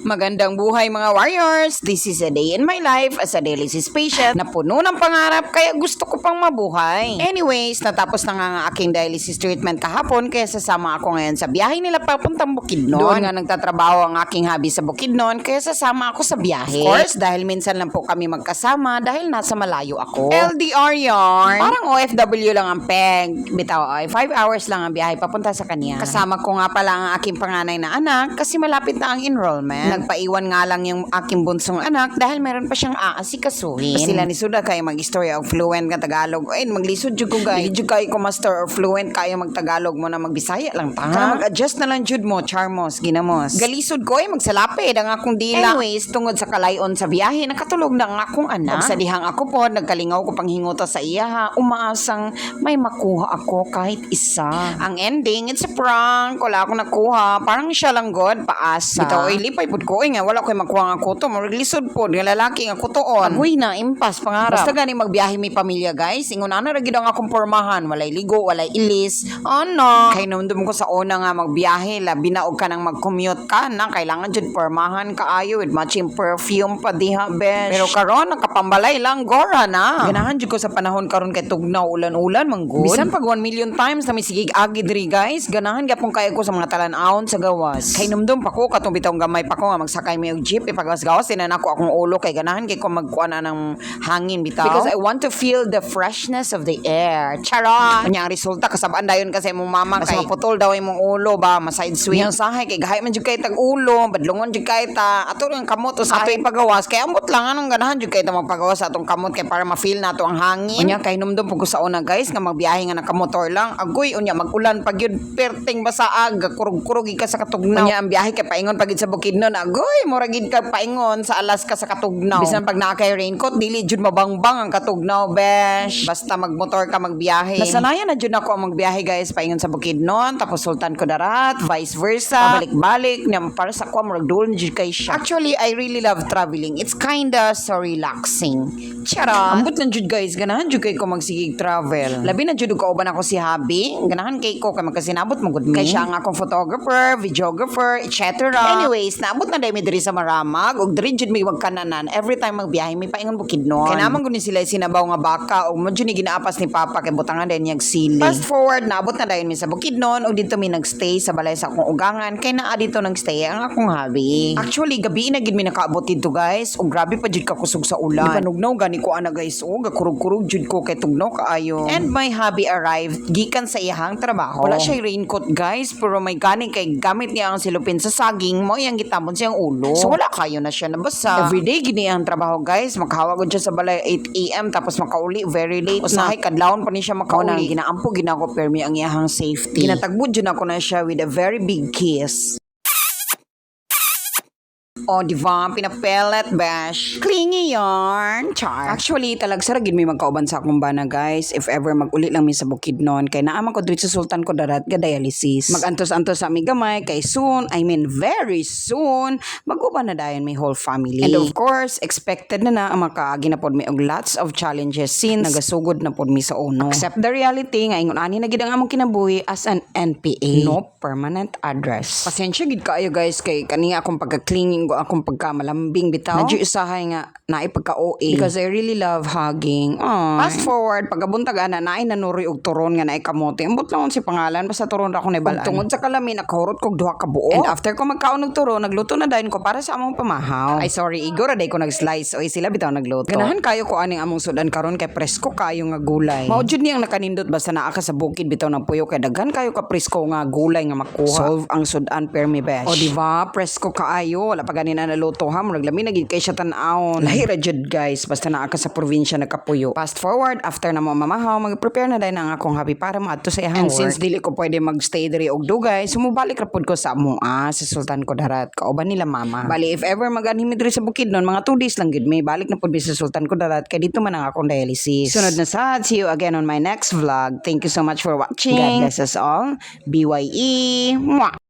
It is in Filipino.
Magandang buhay mga warriors! This is a day in my life as a dialysis patient na puno ng pangarap kaya gusto ko pang mabuhay. Anyways, natapos na nga ang aking dialysis treatment kahapon kaya sasama ako ngayon sa biyahe nila papuntang Bukidnon. Doon nga nagtatrabaho ang aking hubby sa Bukidnon kaya sasama ako sa biyahe. Of course, dahil minsan lang po kami magkasama dahil nasa malayo ako. LDR yarn! Parang OFW lang ang peg. Bitaw ay 5 hours lang ang biyahe papunta sa kanya. Kasama ko nga pala ang aking panganay na anak kasi malapit na ang enrollment. Nagpaiwan nga lang yung aking bunsong anak dahil meron pa siyang aasikasuhin. Sila ni Suda kaya mag-story of fluent nga Tagalog. Ay, maglisod jud ko guys. Dili jud kayo ko master or fluent kaya mag-Tagalog mo na magbisaya lang ta. Kaya mag-adjust na lang jud mo, charmos, ginamos. Galisod ko ay magsalapid ang akong dila. Anyways, tungod sa kalayon sa biyahe, nakatulog na ang akong anak. Ug sa dihang ako po, nagkalingaw ko panghinguta sa iya ha. Umaasang may makuha ako kahit isa. Ang ending, it's a prank. Wala akong nakuha. Parang siya lang god, paasa. Ito, ay lipay pud ko. Nga, wala ko'y makuha nga ko to. Maglisod po, nga lalaki nga ko to on. Agoy na, impas, pangarap. Basta gani magbiyahe may pamilya, guys. Ingon na ra gid ang akong pormahan. Walay ligo, walay ilis. Oh no. Kay namdum ko sa una nga magbiyahe, labi na og ka nang mag-commute ka na. Kailangan jud pormahan kaayo with matching perfume pa diha, besh. Pero karon nakapambalay lang, gora na. Ganahan jud ko sa panahon karon kay tugnaw ulan-ulan manggod. Bisan pag 1 million times na misigig agi diri, guys. Ganahan gyapon kay ko sa mga talan-awon sa gawas. Kay numdum pa ko katong gamay pa ko nga magsakay mi og jeep ipagawas-gawas tinan ako akong ulo kay ganahan kay ko magkuan ng hangin bitaw. Because I want to feel the freshness of the air. Charot! Kanya resulta kasabaan dayon kasi mong mama kay maputol daw imong ulo ba maside swing. Yang sahay kay gahay man jud kay tag ulo, badlongon jud kay ta. Ato yung kamot sa ato ipagawas kay ambot lang anong ganahan jud kay ta magpagawas sa atong kamot kay para ma-feel nato ang hangin. Unya kay numdum pug sa una guys nga magbiyahe nga nakamotor lang. Agoy unya magulan pag yun perting basaag kurug-kurug ka sa katugnaw. Unya ang biyahe kay paingon pagid sa Bukidnon. Agoy mura gid ka paingon sa alas ka sa katugnaw. Bisan pag naa kay raincoat dili jud mabangbang ang katugnaw besh. Basta magmotor ka magbiyahe. Nasanayan na jud ako ang magbiyahe guys paingon sa Bukidnon tapos Sultan Kudarat, vice versa. Pabalik-balik nya para sa ko murag duol jud kay siya. Actually, I really love traveling. It's kinda so relaxing. Charot. Ambot lang jud guys, ganahan jud kay ko magsigig travel. Labi na jud ko uban ako si Habi. Ganahan kay ko kay magkasinabot mo gud mi. Kay siya ang akong photographer, videographer, etc. Anyways, naabot na dai mi diri sa Maramag ug diri jud mi magkananan. Every time magbiyahe mi paingon bukid noon. Kay naman gud ni sila sinabaw nga baka ug mo jud ni ginaapas ni Papa kay butangan din niyag sili. Fast forward, naabot na dayon mi sa bukid noon ug dito mi nagstay sa balay sa akong ugangan kay naa dito nagstay ang akong hobby. Actually, gabi na gid mi nakaabot dito guys ug grabe pa jud ka kusog sa ulan. Di panugnaw gani ko ana guys o gakurug-kurug jud ko kay tugnaw kaayo. And my hobby arrived gikan sa iyahang trabaho. Wala siya raincoat guys pero may gani kay gamit niya ang silupin sa saging mo iyang gitambon siyang ulo. So wala kayo na siya nabasa. Everyday gini ang trabaho guys. Maghawag gud siya sa balay 8 AM tapos makauli very late. Usahay kadlawon pa ni siya makauli. Ginaampo ginako permi ang iyahang safety. Ginatagbud jud ako na siya with a very big kiss. O, di ba? Pinapelet, bash. Clingy yarn. Char. Actually, talag saragin may magkauban sa akong bana, guys. If ever mag-uli lang mi sa bukid noon. Kay naaman ko dito sa Sultan ko darat ga dialysis. Magantos-antos sa aming gamay. Kay soon, I mean very soon, mag-uban na dayon may whole family. And of course, expected na na ang makaagi na pod mi og lots of challenges since nagasugod na pod mi sa uno. Accept the reality nga ingon ani na gid ang among kinabuhi as an NPA. No permanent address. Pasensya gid kaayo guys kay kani akong pagka-clinging ko akong pagkamalambing bitaw. Medyo usahay nga naay pagka-OA because I really love hugging. Aww. Fast forward pagabuntag ana naay nanuroy og turon nga naay kamote. Ambot lang si pangalan basta turon ra ko nabalaan. Tungod sa kalamin nakahurot kog duha ka buo. And after ko magkaon og turon nagluto na dayon ko para sa among pamahaw. Ay sorry Igor day ko nag-slice oy sila bitaw nagluto. Ganahan kayo ko aning among sudan karon kay presko kayo nga gulay. Mao jud niyang nakanindot basta naa ka sa bukid bitaw ng puyo kay daghan kayo ka presko nga gulay nga makuha. Solve ang sudan permi besh. O di ba presko kaayo wala pa gani na naluto ha murag lami na gid kay siya tan-awon. Lahi ra jud guys basta naa ka sa probinsya nagkapuyo. Fast forward after na mo mamahaw mag-prepare na dai ang akong happy para maadto sa iyang And since dili ko pwede magstay diri og dugay sumubalik ra pud ko sa amo ah sa Sultan Kudarat kauban nila mama. Bali if ever maganhimi diri sa bukid nun mga 2 days lang gid may balik na pud mi sa Sultan Kudarat kay dito man ang akong dialysis. Sunod na sad see you again on my next vlog. Thank you so much for watching. God bless us all. BYE. Mwah!